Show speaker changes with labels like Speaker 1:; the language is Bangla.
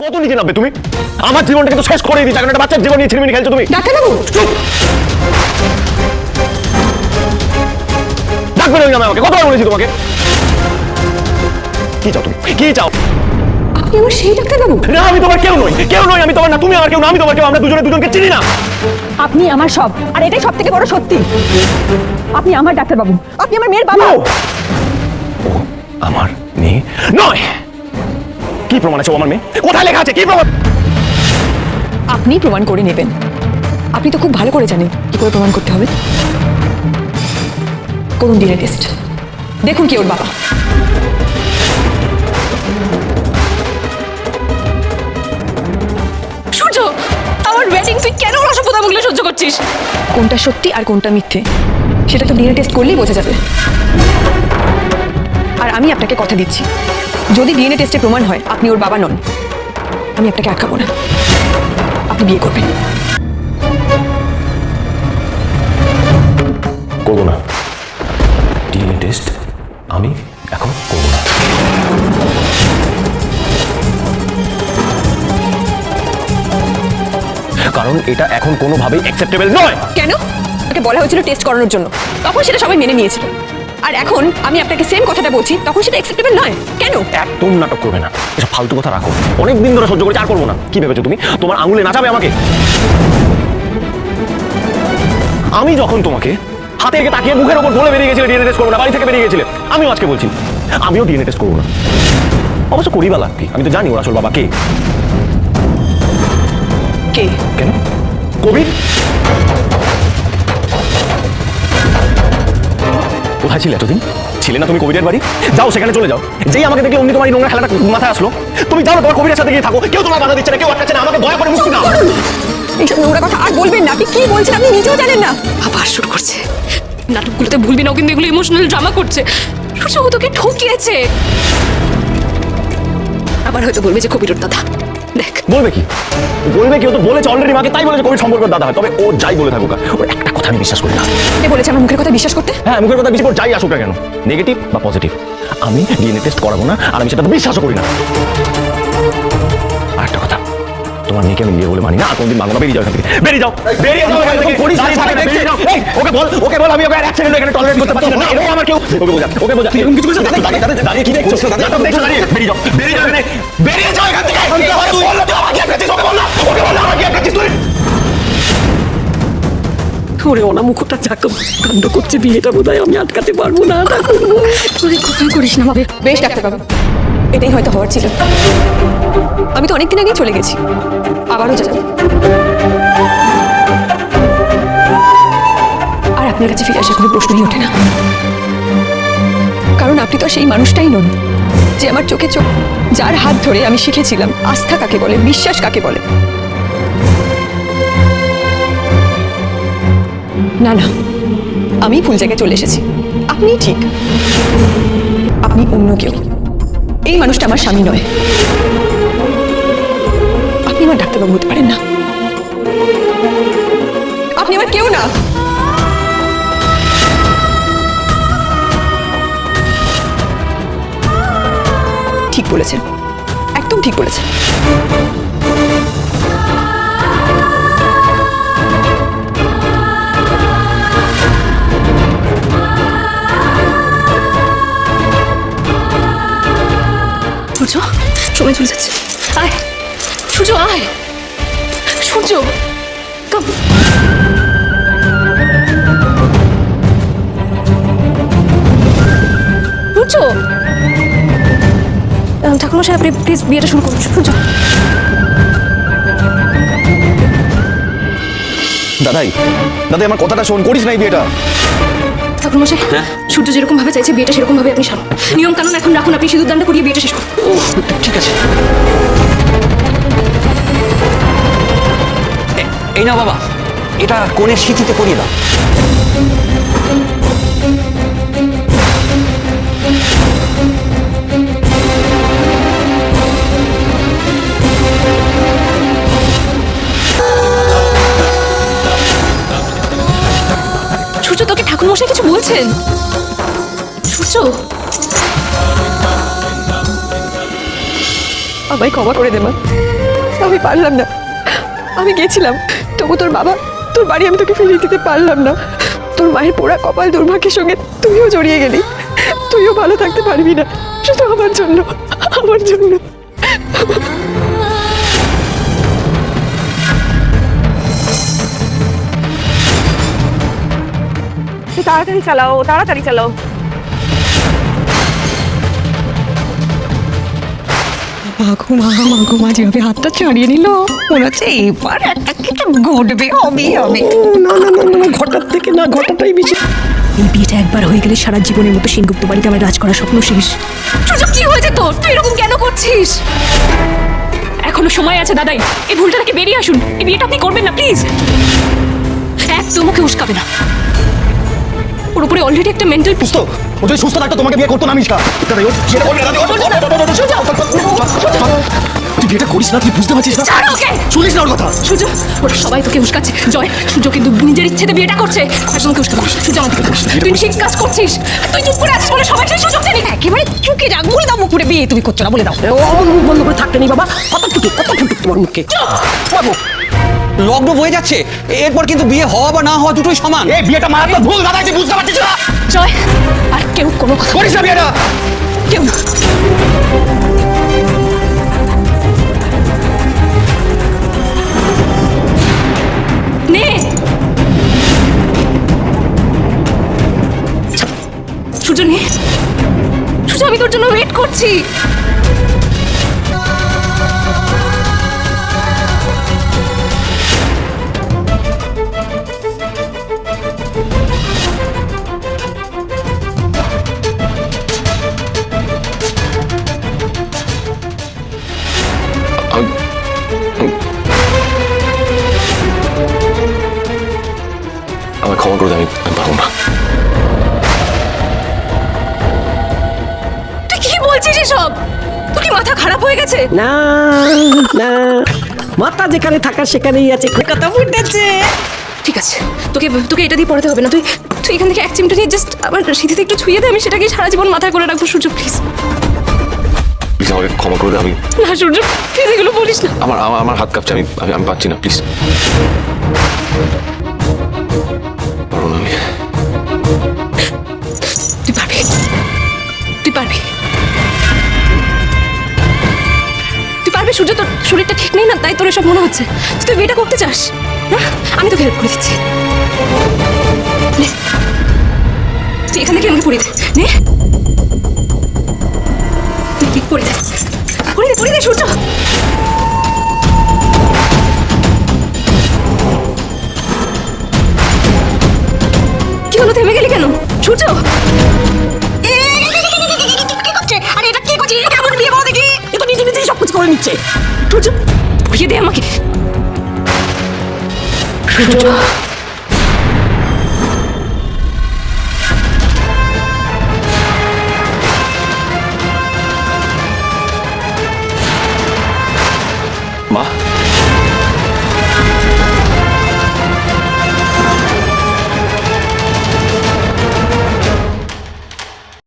Speaker 1: কত নিচে নামবে তুমি? আমার জীবনটাকে কিন্তু শেষ করে দিচ্ছ একটা বাচ্চার জীবন নিয়ে ছিনিমিনি খেলছো তুমি।
Speaker 2: ডাক্তারবাবু!
Speaker 1: চুপ! ডাকবে না আমাকে কতবার বলেছি তোমাকে? কি চাও তুমি? কি চাও?
Speaker 2: আপনি আমার সেই ডাক্তারবাবু?
Speaker 1: না আমি তোমার কেউ নই। কেউ নই আমি তোমার না তুমি আমার কেউ না আমি তোমার কেউ আমরা দুজনে দুজনকে চিনি না।
Speaker 2: আপনি আমার সব আর এটাই সব থেকে বড় সত্যি। আপনি আমার ডাক্তারবাবু আপনি আমার মেয়ের বাবা।
Speaker 1: আমার মেয়ে নয়। কি প্রমাণ আছে ও আমার মেয়ে? কোথায় লেখা আছে? কি প্রমাণ?
Speaker 2: আপনি প্রমাণ করে নেবেন। আপনি তো খুব ভালো করে জানেন কি করে প্রমাণ করতে হবে। করুন ডিএনএ টেস্ট। দেখুন কি ওর বাবা।
Speaker 3: সূর্য, আমার ওয়েডিং তুই কেন অসভ্যতাগুলো সহ্য করছিস?
Speaker 2: কোনটা সত্যি আর কোনটা মিথ্যে? সেটা তো ডিএনএ টেস্ট করলেই বোঝা যাবে। আর আমি আপনাকে কথা দিচ্ছি। যদি ডিএনএ টেস্টে প্রমাণ হয় আপনি ওর বাবা নন। আমি আপনাকে আটকাবো না। আপনি বিয়ে করবেন।
Speaker 1: করব না। ডিএনএ টেস্ট আমি এখন করব না। কারণ এটা এখন কোনোভাবেই অ্যাকসেপ্টেবল নয়।
Speaker 2: কেন? তাকে বলা হয়েছিল টেস্ট করানোর জন্য। তখন সেটা সবাই মেনে নিয়েছিল। আর এখন আমি আপনাকে সেম কথাটা বলছি তখন সেটা অ্যাকসেপ্টেবল নয়। কেন?
Speaker 1: একদম নাটক করবে না। এসব ফালতু কথা রাখো। অনেক দিন ধরে সহ্য করেছি আর করব না। কি ভেবেছো তুমি? তোমার আঙুলে নাচাবে আমাকে? আমি যখন তোমাকে হাতে রেখে তাকিয়ে মুখের ওপর বলে বেরিয়ে গেছিলে ডিএনএ টেস্ট করব না বাড়ি থেকে বেরিয়ে গেছিলে আমিও আজকে বলছি আমিও ডিএনএ টেস্ট করব না। অবশ্য করি বা লাভ আমি তো জানি ওর আসল বাবা কে।
Speaker 2: কে?
Speaker 1: কেন? কবির কোথায় ছিলে এতদিন? ছিলে না, তুমি কবিরের বাড়ি? যাও, সেখানে চলে যাও। যেই আমাকে দেখলে অমনি তোমার নোংরা খেলাটা মাথায় আসলো, তুমি যাও তোমার কবিরের সাথে গিয়ে থাকো। কেউ তোমার বাধা দিচ্ছে না, কেউ আটকাচ্ছে না, আমাকে দয়া করে মুক্তি দাও।
Speaker 2: এইসব নোংরা কথা আর বলবেন না, আপনি কি বলছেন আপনি নিজেও জানেন না।
Speaker 3: আবার শুরু করছে। নাটকগুলোতে ভুলবি না, কিন্তু এগুলো ইমোশনাল ড্রামা করছে। সূর্য তোকে ঠকিয়েছে। আবার হয়তো বলবে যে কবিরুর দাদা। দেখ।
Speaker 1: বলবে কি? বলবে কেউ তো বলেছে অলরেডি মাকে তাই বলেছে কবির সম্পর্ক দাদা হয়। তবে ও যাই বলে থাকুক ওর একটা কথা আমি বিশ্বাস করি না।
Speaker 2: কে বলেছে আমার মুখের কথা বিশ্বাস করতে?
Speaker 1: হ্যাঁ মুখের কথা বিশ্বাস করে যাই আসুক না কেন। নেগেটিভ বা পজিটিভ আমি ডিএনএ টেস্ট করাবো না আর আমি সেটা বিশ্বাসও করি না। আর একটা কথা তোমার মেয়েকে আমি বিয়ে বলে মানি না আর কোনদিন মানবো না বেরিয়ে যাও এখান থেকে। বেরিয়ে যাও বেরিয়ে যাও এখান থেকে। থাকবে বেরিয়ে যাও। ওকে বল ওকে বল আমি ওকে এক সেকেন্ড এখানে টলারেট করতে পারছি না। এরকম আমার কেউ। ওকে বোঝা ওকে বোঝা। এরকম কিছু কিছু দাঁড়িয়ে দাঁড়িয়ে দাঁড়িয়ে কি দেখছ? দাঁড়িয়ে বেরিয়ে যাও বেরিয়ে যাও এখানে বেরিয়ে যাও এখান।
Speaker 4: ওরে অনামুখটা চাক, কাণ্ড করছে, বিয়েটা বোধহয় আমি আটকাতে পারব না
Speaker 3: তুই কোথাও করিস না, ভাবে।
Speaker 2: বেশ ডাক্তারবাবু এটাই হয়তো হওয়ার ছিল। আমি তো অনেকদিন আগেই চলে গেছি। আবারও যাব। আর আপনার কাছে ফিরে আসার কোনো প্রশ্নই ওঠে না। কারণ আপনি তো সেই মানুষটাই নন, যে আমার চোখে চোখ যার হাত ধরে আমি শিখেছিলাম, আস্থা কাকে বলে, বিশ্বাস কাকে বলে? না না। আমি ভুল জায়গায় চলে এসেছি। আপনি ঠিক। আপনি অন্য কেউ। এই মানুষটা আমার স্বামী নয়। আপনি আমার ডাক্তারবাবু হতে পারেন না। আপনি আমার কেউ না। ঠিক বলেছেন। একদম ঠিক বলেছেন।
Speaker 3: সময় চলে যাচ্ছে। আয়, সূর্য আয়। সূর্য কাম সূর্য! ঠাকুরমশাই, আপনি প্লিজ বিয়েটা শুরু করুন। সূর্য!
Speaker 1: দাদাই দাদাই আমার কথাটা শোন, করিস না এই বিয়েটা
Speaker 3: ঠাকুরমশাই সূর্য যেরকম ভাবে চাইছে বিয়েটা সেরকম ভাবে আপনি সারুন। নিয়ম কানুন এখন রাখুন আপনি সিঁদুর দানটা করিয়ে বিয়েটা শেষ করুন।
Speaker 5: ঠিক আছে। এই না বাবা এটা কোণের স্মৃতিতে করিয়ে দাও।
Speaker 3: বলছেন? সূর্য
Speaker 2: আমায় ক্ষমা করে দে, মা। আমি পারলাম না। আমি গেছিলাম। তবু তোর বাবা, তোর বাড়ি আমি তোকে ফিরিয়ে দিতে পারলাম না। তোর মায়ের পোড়া কপাল দুর্ভাগ্যের সঙ্গে তুইও জড়িয়ে গেলি। তুইও ভালো থাকতে পারবি না। শুধু আমার জন্য আমার জন্য।
Speaker 6: তাড়াতাড়ি চালাও তাড়াতাড়ি চালাও।
Speaker 2: যেভাবে হাতটা ছাড়িয়ে নিল মনে হচ্ছে এবার একটা কিছু ঘটবে হবে হবে।
Speaker 4: না না না না, না ঘটার থেকে না ঘটাটাই বেশি।
Speaker 3: এই বিয়েটা একবার হয়ে গেলে সারা জীবনের মতো সেনগুপ্ত বাড়িতে আমার রাজ করার স্বপ্ন শেষ। সুযোগ কি হয়েছে তোর? তুই এরকম কেন করছিস? এখনও সময় আছে দাদাই। এই ভুলটা থেকে বেরিয়ে আসুন। এই বিয়েটা আপনি করবেন না প্লিজ। একদম ওকে উস্কাবে না। ওর উপরে অলরেডি একটা মেন্টাল
Speaker 1: সুস্থ ও যদি সুস্থ থাকতো তোমাকে বিয়ে করতো না মিশকা দাদা ও করবে না, তুই বিয়েটা করিস না তুই বুঝতে পারছিস না
Speaker 3: ছাড়ো ওকে
Speaker 1: শুনিস না ওর কথা
Speaker 3: সূর্য ওরা সবাই তোকে উস্কাচ্ছে জয় সূর্য কিন্তু নিজের ইচ্ছেতে বিয়েটা করছে একদম তোকে উস্কাবে না। সূর্য আমাকে তুই ঠিক কাজ করছিস তুই চুপ করে আছিস বলে সবাই সেই সুযোগ জানি
Speaker 2: একেবারে চুকে যাক বলে দাও মুখ করে বিয়ে তুমি করছ না বলে দাও
Speaker 4: ও মুখ বন্ধ করে থাকতে নেই বাবা কত ফুটুক কত ফুটুক তোমার মুখে চুপ
Speaker 5: বাবু লগ্ন বয়ে যাচ্ছে। এরপর কিন্তু বিয়ে হওয়া বা না হওয়া দুটোই সমান।
Speaker 1: এই বিয়েটা মারাত্মক ভুল দাদা তুই বুঝতে পারছিস না।
Speaker 3: জয় আর কেউ কোনো কথা
Speaker 1: করিস না বিয়েটা।
Speaker 3: কেউ না। নে। সূর্য নে। সূর্য আমি তোর জন্য ওয়েট করছি।
Speaker 1: ক্ষমা করে আমি আমি পারব না
Speaker 3: তুই কি বলছিস এসব? তোর কি মাথা খারাপ হয়ে গেছে?
Speaker 4: না না। মাথা যেখানে থাকার সেখানেই আছে কথা ফুটেছে।
Speaker 3: ঠিক আছে তোকে তোকে এটা দিয়ে পড়াতে হবে না। তুই তুই এখান থেকে এক চিমটা নিয়ে জাস্ট আমার সিঁথিতে একটু ছুঁয়ে দে আমি সেটাকে সারা জীবন মাথায় করে রাখব সূর্য প্লিজ
Speaker 1: প্লিজ আমাকে ক্ষমা করে দে আমি
Speaker 3: না সূর্য প্লিজ এগুলো বলিস না।
Speaker 1: আমার আমার হাত কাঁপছে আমি আমি আমি পাচ্ছি না প্লিজ
Speaker 3: তাই তোর এসব মনে হচ্ছে? তুই বিয়েটা করতে চাস। না? আমি তোকে হেল্প করে দিচ্ছি। এখানে এখান থেকে আমাকে পড়িয়ে নে। সূর্য পড়িয়ে দে আমাকে সূর্য